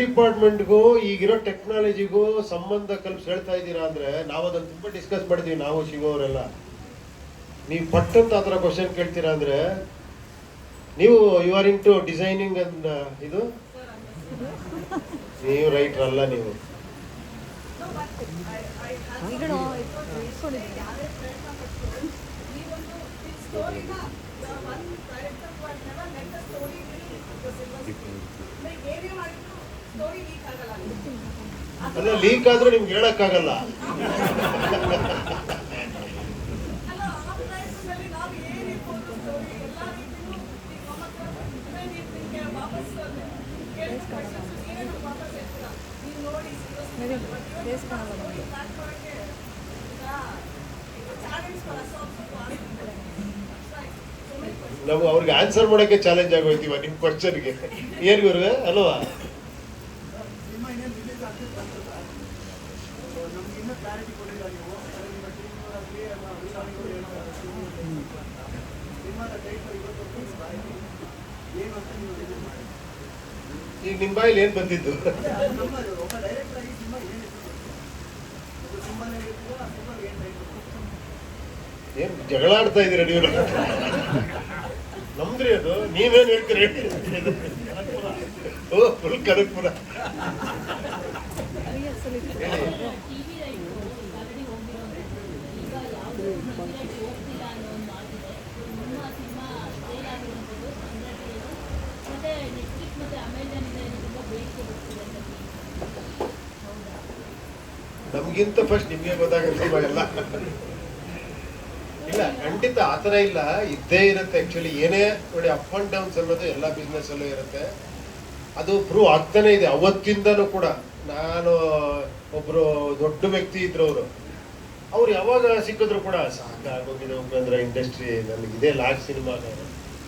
ಡಿಪಾರ್ಟ್ಮೆಂಟ್ಗೂ, ಈಗಿರೋ ಟೆಕ್ನಾಲಜಿಗೂ ಸಂಬಂಧ ಕಲ್ಪಿಸಿ ಹೇಳ್ತಾ ಇದ್ದೀರಾ ಅಂದ್ರೆ ನಾವು ಅದನ್ನ ತುಂಬ ಡಿಸ್ಕಸ್ ಮಾಡಿದ್ವಿ ನಾವು ಸಿಗೋರೆಲ್ಲ ನೀವು ಪಟ್ಟಂತ ಆ ಥರ ಕ್ವಶನ್ ಕೇಳ್ತೀರಾ ಅಂದ್ರೆ, ನೀವು you are into designing ಅಂದ ಇದು? ನೀವು ರೈಟರ್ ಅಲ್ಲ ನೀವು. ಅಲ್ಲ ಲೀಕ್ ಆದ್ರೂ ನಿಮ್ಗೆ ಹೇಳಕ್ಕಾಗಲ್ಲ. ನಾವು ಅವ್ರಿಗೆ ಆನ್ಸರ್ ಮಾಡೋಕೆ ಚಾಲೆಂಜ್ ಆಗೋಯ್ತೀವ ನಿಮ್ಮ ಕ್ವಶನ್ಗೆ ಏನ್ ಗುರು, ಅಲ್ವಾ ಸಿನಿಮಾ ಇನ್ನೇನು ರಿಲೀಸ್ ಆಗ್ತಿತ್ತು ಅನ್ಸುತ್ತಾ ಸೊ ನಮ್ಗೆ ಇನ್ನೂ ಕ್ಲಾರಿಟಿ ಕೊಟ್ಟಿಲ್ಲ ನೀವು ಅದೇ ನಿಮ್ಮ ಟೀಮ್ನವರಾಗಲಿ ಅಲ್ಲ ಅಭಿಮಾನಿಗಳು ಏನೋ ಸಿನಿಮಾದ ಟೈಟಲ್ ಇವತ್ತು ಏನು ಅಂತ ನೀವು ರಿಲೀಸ್ ಮಾಡಿ ಈಗ ನಿಮ್ಮ ಬಾಯಲ್ಲಿ ಏನ್ ಬಂದಿದ್ದು? ಏನ್ ಜಗಳಾಡ್ತಾ ಇದೀರ ನೀವು? ನಮ್ದ್ರಿ ಅದು. ನೀವೇನ್ ಹೇಳ್ತೀರಿ? ಓ ಫುಲ್ ಕನಕ್ಪುರ ರಿಹರ್ಸಲ್ ಹೇಳಿ ಟಿವಿ ರೈಟ್ ಆಲ್ರೆಡಿ ಹೋಗಿರೋದು ಈಗ ಯಾವುದು ರೈಟ್ ಹೋಗ್ತಿಲ್ಲ ಅನ್ನೋ ಒಂದು ಮಾತಿದೆ ನಿಮ್ಮ ಸಿನಿಮಾ ಸೇಲ್ ಆಗಿರುವಂಥದ್ದು ಹಂಡ್ರೆಡ್ ಮತ್ತೆ ನೆಟ್ಫ್ಲಿಕ್ಸ್ ಮತ್ತೆ ಅಮೆಜಾನ್ ಇದೆ ತುಂಬ ಬೇಡಿಕೆ ಬರ್ತಿದೆ ಅಂತ ಹೌದಾ ನಮ್ಗಿಂತ ಫಸ್ಟ್ ನಿಮಗೆ ಗೊತ್ತಾಗುತ್ತೆ ಇಲ್ಲ, ಖಂಡಿತ ಆತರ ಇಲ್ಲ. ಇದ್ದೇ ಇರುತ್ತೆ ಆ್ಯಕ್ಚುಲಿ ಏನೇ ನೋಡಿ ಅಪ್ ಅಂಡ್ ಡೌನ್ಸ್ ಅನ್ನೋದು ಎಲ್ಲ ಬಿಸ್ನೆಸ್ಸಲ್ಲೂ ಇರುತ್ತೆ. ಅದು ಪ್ರೂವ್ ಆಗ್ತಾನೆ ಇದೆ. ಅವತ್ತಿಂದನೂ ಕೂಡ ನಾನು ಒಬ್ಬರು ದೊಡ್ಡ ವ್ಯಕ್ತಿ ಇದ್ರು ಅವರು. ಅವ್ರು ಯಾವಾಗ ಸಿಕ್ಕಿದ್ರು ಕೂಡ ಸಾಕಾಗೋಗಿದೆ ಉಪೇಂದ್ರ ಇಂಡಸ್ಟ್ರಿ ನನಗೆ ಇದೇ ಲಾಸ್ಟ್ ಸಿನಿಮಾ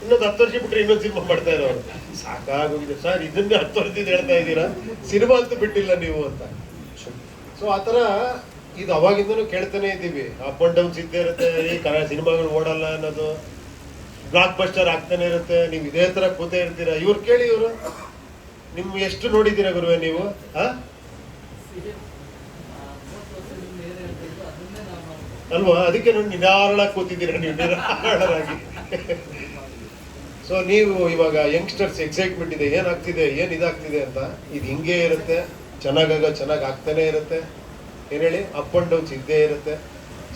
ಇನ್ನೊಂದು ಹತ್ತು ವರ್ಷ ಬಿಟ್ಟರೆ ಇನ್ನೊಂದು ಸಿನಿಮಾ ಮಾಡ್ತಾ ಇರೋರು. ಸಾಕಾಗೋಗಿದೆ. ಸರ್ ಇದನ್ನೇ ಹತ್ತು ವರ್ಷದಿಂದ ಹೇಳ್ತಾ ಇದ್ದೀರಾ? ಸಿನಿಮಾ ಅಂತೂ ಬಿಟ್ಟಿಲ್ಲ ನೀವು ಅಂತ. ಸೊ ಆ ಥರ ಇದು ಅವಾಗಿಂದನೂ ಕೇಳ್ತಾನೆ ಇದ್ದೀವಿ. ಅಪ್ ಅಂಡ್ ಡೌನ್ಸ್ ಇದ್ದೇ ಇರುತ್ತೆ, ಈ ಕನ್ನಡ ಸಿನಿಮಾಗಳು ಓಡಲ್ಲ ಅನ್ನೋದು. ಬ್ಲಾಕ್ ಬಸ್ಟರ್ ಆಗ್ತಾನೆ ಇರುತ್ತೆ. ನೀವು ಇದೇ ಥರ ಕೂತೇ ಇರ್ತೀರಾ? ಇವ್ರು ಕೇಳಿ ಇವರು. ನಿಮ್ಗೆ ಎಷ್ಟು ನೋಡಿದ್ದೀರಾ ಗುರುವೆ ನೀವು? ಆ? ಅಲ್ವಾ? ಅದಕ್ಕೆ ನಾನು ನಿಧಾರಣ ಕೂತಿದ್ದೀರಾ ನೀವು ನಿಧಾರಣರಾಗಿ ಸೊ ನೀವು ಇವಾಗ ಯಂಗ್ಸ್ಟರ್ಸ್ ಎಕ್ಸೈಟ್ಮೆಂಟ್ ಇದೆ, ಏನಾಗ್ತಿದೆ, ಏನು ಇದಾಗ್ತಿದೆ ಅಂತ, ಇದು ಹಿಂಗೆ ಇರುತ್ತೆ, ಚೆನ್ನಾಗಾಗ ಚೆನ್ನಾಗಿ ಆಗ್ತಾನೆ ಇರುತ್ತೆ. ಏನ್ ಹೇಳಿ? ಅಪ್ ಅಂಡ್ ಡೌನ್ಸ್ ಇದ್ದೇ ಇರುತ್ತೆ.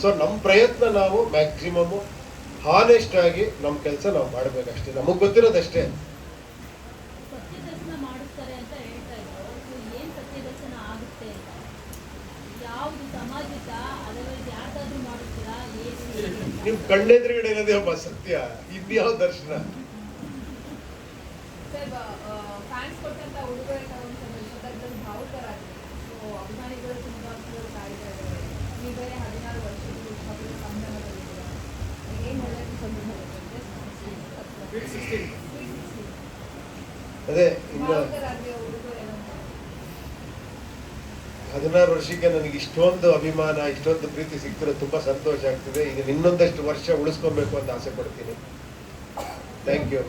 ಸೊ ನಮ್ಮ ಪ್ರಯತ್ನ ನಾವು ಮ್ಯಾಕ್ಸಿಮಮ್ ಹಾನೆಸ್ಟ್ ಆಗಿ ನಮ್ಮ ಕೆಲಸ ನಾವು ಮಾಡ್ಬೇಕಷ್ಟೇ. ನಮಗೆ ಗೊತ್ತಿರೋದಷ್ಟೇ. ಸತ್ಯ ನಿಮ್ ಕಣ್ಣೆದುರುಗಡೆ ಇರೋದೇ ಒಬ್ಬ ಸತ್ಯ. ಇನ್ಯಾವ ದರ್ಶನ? ಅದೇ ಫ್ಯಾನ್ಸ್ ಹದಿನಾರು ವರ್ಷಕ್ಕೆ ನನಗೆ ಇಷ್ಟೊಂದು ಅಭಿಮಾನ ಇಷ್ಟೊಂದು ಪ್ರೀತಿ ಸಿಕ್ಕಿದ್ರೆ ತುಂಬಾ ಸಂತೋಷ ಆಗ್ತಿದೆ. ಈಗ ಇನ್ನೊಂದಷ್ಟು ವರ್ಷ ಉಳಿಸ್ಕೊಬೇಕು ಅಂತ ಆಸೆ ಪಡ್ತೀನಿ. ಥ್ಯಾಂಕ್ ಯು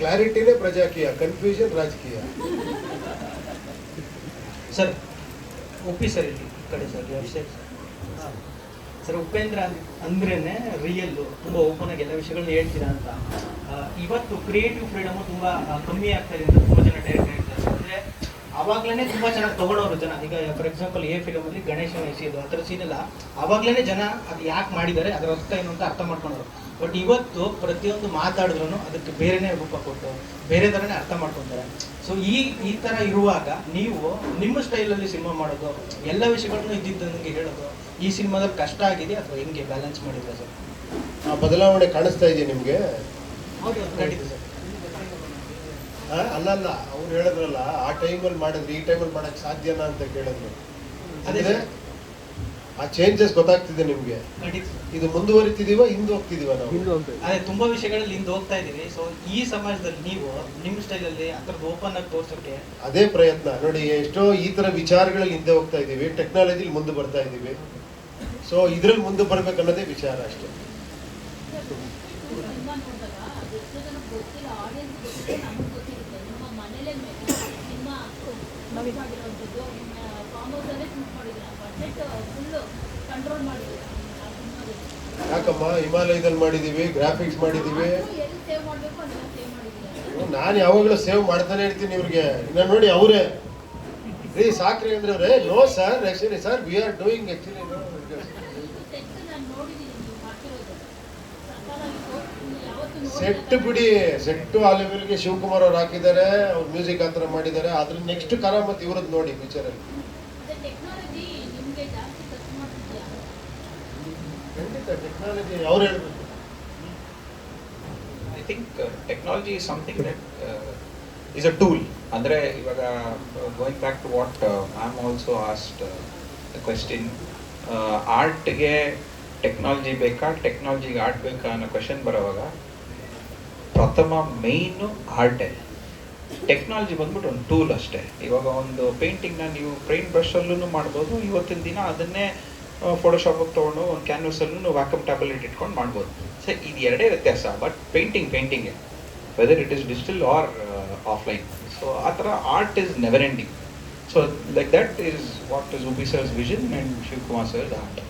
ಕ್ಲಾರಿಟಿನೇ ಪ್ರಜಾಕೀಯ ಕನ್ಫ್ಯೂಷನ್ ರಾಜಕೀಯ. ಸರ್ ಒಪ್ಪಿ ಸರ್ ಇಲ್ಲಿ ಈ ಕಡೆ sir Abhishek sir sir Upendra ಅಂದ್ರೇನೆ ರಿಯಲ್ಲು ತುಂಬ ಓಪನ್ ಆಗಿ ಎಲ್ಲ ವಿಷಯಗಳನ್ನ ಹೇಳ್ತೀರಾ ಅಂತ. ಇವತ್ತು ಕ್ರಿಯೇಟಿವ್ ಫ್ರೀಡಮು ತುಂಬ ಕಮ್ಮಿ ಆಗ್ತಾ ಇದೆ ಅಂತ ತುಂಬ ಜನ ಡೈರೆಕ್ಟ್ ಹೇಳ್ತಾರೆ ಅಂದರೆ ಅವಾಗ್ಲೇ ತುಂಬಾ ಚೆನ್ನಾಗಿ ತಗೊಳೋರು ಜನ. ಈಗ ಫಾರ್ ಎಕ್ಸಾಂಪಲ್ ಎ ಫಿಲಮಲ್ಲಿ ಗಣೇಶನ ಎಸೆಯೋದು ಆ ಥರ ಸೀನ್ ಎಲ್ಲ ಅವಾಗ್ಲೇ ಜನ ಅದು ಯಾಕೆ ಮಾಡಿದ್ದಾರೆ ಅದರ ಅರ್ಥ ಏನು ಅಂತ ಅರ್ಥ ಮಾಡ್ಕೊಂಡ್ರು ಬಟ್ ಇವತ್ತು ಪ್ರತಿಯೊಂದು ಮಾತಾಡಿದ್ರು ಅದಕ್ಕೆ ಬೇರೆನೇ ರೂಪ ಕೊಟ್ಟು ಬೇರೆ ಥರನೇ ಅರ್ಥ ಮಾಡ್ಕೊತಾರೆ. ಸೊ ಈ ಈ ಥರ ಇರುವಾಗ ನೀವು ನಿಮ್ಮ ಸ್ಟೈಲಲ್ಲಿ ಸಿನಿಮಾ ಮಾಡೋದು ಎಲ್ಲ ವಿಷಯಗಳನ್ನು ಇದ್ದಿದ್ದಂಗೆ ಹೇಳೋದು ಈ ಸಿನಿಮಾದಲ್ಲಿ ಕಷ್ಟ ಆಗಿದೆ ಅಥವಾ ಹೆಂಗೆ ಬ್ಯಾಲೆನ್ಸ್ ಮಾಡಿದ್ರೆ ಸರ್? ಆ ಬದಲಾವಣೆ ಕಾಣಿಸ್ತಾ ಇದೆಯಾ ನಿಮಗೆ? ಹೌದು ಖಂಡಿತ ಸರ್. ಅಲ್ಲಲ್ಲ ಅವ್ರು ಹೇಳಿದ್ರಲ್ಲ ಆ ಟೈಮಲ್ಲಿ ಮಾಡಿದ್ರೆ ಈ ಟೈಮಲ್ಲಿ ಮಾಡಕ್ ಸಾಧ್ಯನಾ ಅಂತ ಕೇಳಿದ್ರು. ಅದೇ ಅಂದ್ರೆ ಆ ಚೇಂಜಸ್ ಗೊತ್ತಾಗ್ತಿದೆ ನಿಮ್ಗೆ. ಇದು ಮುಂದುವರಿತಿದೀವ ಹಿಂದ್ ಹೋಗ್ತಿದೀವ ನಾವು? ಅದೇ ತುಂಬಾ ವಿಷಯಗಳಲ್ಲಿ ಹಿಂದ್ ಹೋಗ್ತಾ ಇದೀವಿ ಸೊ ಈ ಸಮಾಜದಲ್ಲಿ ನೀವು ನಿಮ್ಮ ಸ್ಟೈಲ್ ಅಲ್ಲಿ ಅದ್ರದ್ದು ಓಪನ್ ಆಗಿ ತೋರ್ಸೋಕೆ ಅದೇ ಪ್ರಯತ್ನ. ನೋಡಿ ಎಷ್ಟೋ ಈ ತರ ವಿಚಾರಗಳಲ್ಲಿ ಹಿಂದೆ ಹೋಗ್ತಾ ಇದೀವಿ ಟೆಕ್ನಾಲಜಿಲಿ ಮುಂದೆ ಬರ್ತಾ ಇದೀವಿ ಸೊ ಇದ್ರಲ್ಲಿ ಮುಂದೆ ಬರ್ಬೇಕು ಅನ್ನೋದೇ ವಿಚಾರ ಅಷ್ಟೇ ಸಿನಿಮಾ ನೋಡಿದಾಗ ಅದು ಎಷ್ಟೋ ಜನಕ್ಕೆ ಗೊತ್ತಿಲ್ಲ ಆಡಿಯನ್ಸ್ ಗೊತ್ತಿಲ್ಲ ನಮಗೆ ಗೊತ್ತಿರುತ್ತೆ ನಿಮ್ಮ ಮನೇಲೇ ಸಿನಿಮಾ ಮಾಡಿದ್ದೀರಾ ಬಜೆಟ್ ಕಂಟ್ರೋಲ್ ಮಾಡಿದ್ದೀರಾ ಯಾಕಮ್ಮ? ಹಿಮಾಲಯದಲ್ಲಿ ಮಾಡಿದೀವಿ ಗ್ರಾಫಿಕ್ಸ್ ಮಾಡಿದ್ದೀರಾ ನಾನು ಯಾವಾಗಲೂ ಸೇವ್ ಮಾಡ್ತಾನೆ ಇರ್ತೀನಿ ಇವ್ರಿಗೆ. ನಾನು ನೋಡಿ ಅವರೇ. ರೀ ಸಾಕ್ರಿ ಅಂದ್ರೆ ಅವರೇ. No sir actually sir we are doing actually set ಬಿಡಿ ಸೆಟ್ ಆ ಲೆವೆಲ್ಗೆ ಶಿವಕುಮಾರ್ ಅವ್ರು ಹಾಕಿದ್ದಾರೆ ಅವ್ರು ಮ್ಯೂಸಿಕ್ ಆ ಥರ ಮಾಡಿದ್ದಾರೆ ಅದ್ರ ನೆಕ್ಸ್ಟ್ ಕರಾಮತ್ ಇವ್ರದ್ದು ನೋಡಿ ಪಿಕ್ಚರಲ್ಲಿ ಅಲ್ಲಿ. ಟೆಕ್ನಾಲಜಿ ನಿಮಗೆ ಜಾಸ್ತಿ ಖರ್ಚು ಮಾಡ್ತಿದ್ಯಾ? ಖಂಡಿತ ಟೆಕ್ನಾಲಜಿ ಅವ್ರು ಹೇಳ್ಬೇಕು. I think technology is something that is a tool ಅಂದರೆ ಇವಾಗ going back to what ma'am also asked question ಆರ್ಟ್ಗೆ technology ಬೇಕಾ ಟೆಕ್ನಾಲಜಿಗೆ ಆರ್ಟ್ ಬೇಕಾ ಅನ್ನೋ ಕ್ವೆಶನ್ ಬರೋವಾಗ ಪ್ರಥಮ ಮೇಯ್ನು ಆರ್ಟೇ ಟೆಕ್ನಾಲಜಿ ಬಂದ್ಬಿಟ್ಟು ಒಂದು ಟೂಲ್ ಅಷ್ಟೇ. ಇವಾಗ ಒಂದು ಪೇಂಟಿಂಗ್ನ ನೀವು ಪೇಂಟ್ ಬ್ರಷಲ್ಲೂ ಮಾಡ್ಬೋದು, ಇವತ್ತಿನ ದಿನ ಅದನ್ನೇ ಫೋಟೋಶಾಪಿಗೆ ತೊಗೊಂಡು ಒಂದು ಕ್ಯಾನ್ವಸಲ್ಲೂ ವ್ಯಾಕಮ್ ಟ್ಯಾಬ್ಲೆಟ್ ಇಟ್ಕೊಂಡು ಮಾಡ್ಬೋದು. ಸೊ ಇದು ಎರಡೇ ವ್ಯತ್ಯಾಸ but painting ಪೇಂಟಿಂಗೇ whether it is digital or offline so ಆ ಥರ art is never ending so like that is what is Uppi sir's vision and Shivakumar sir's art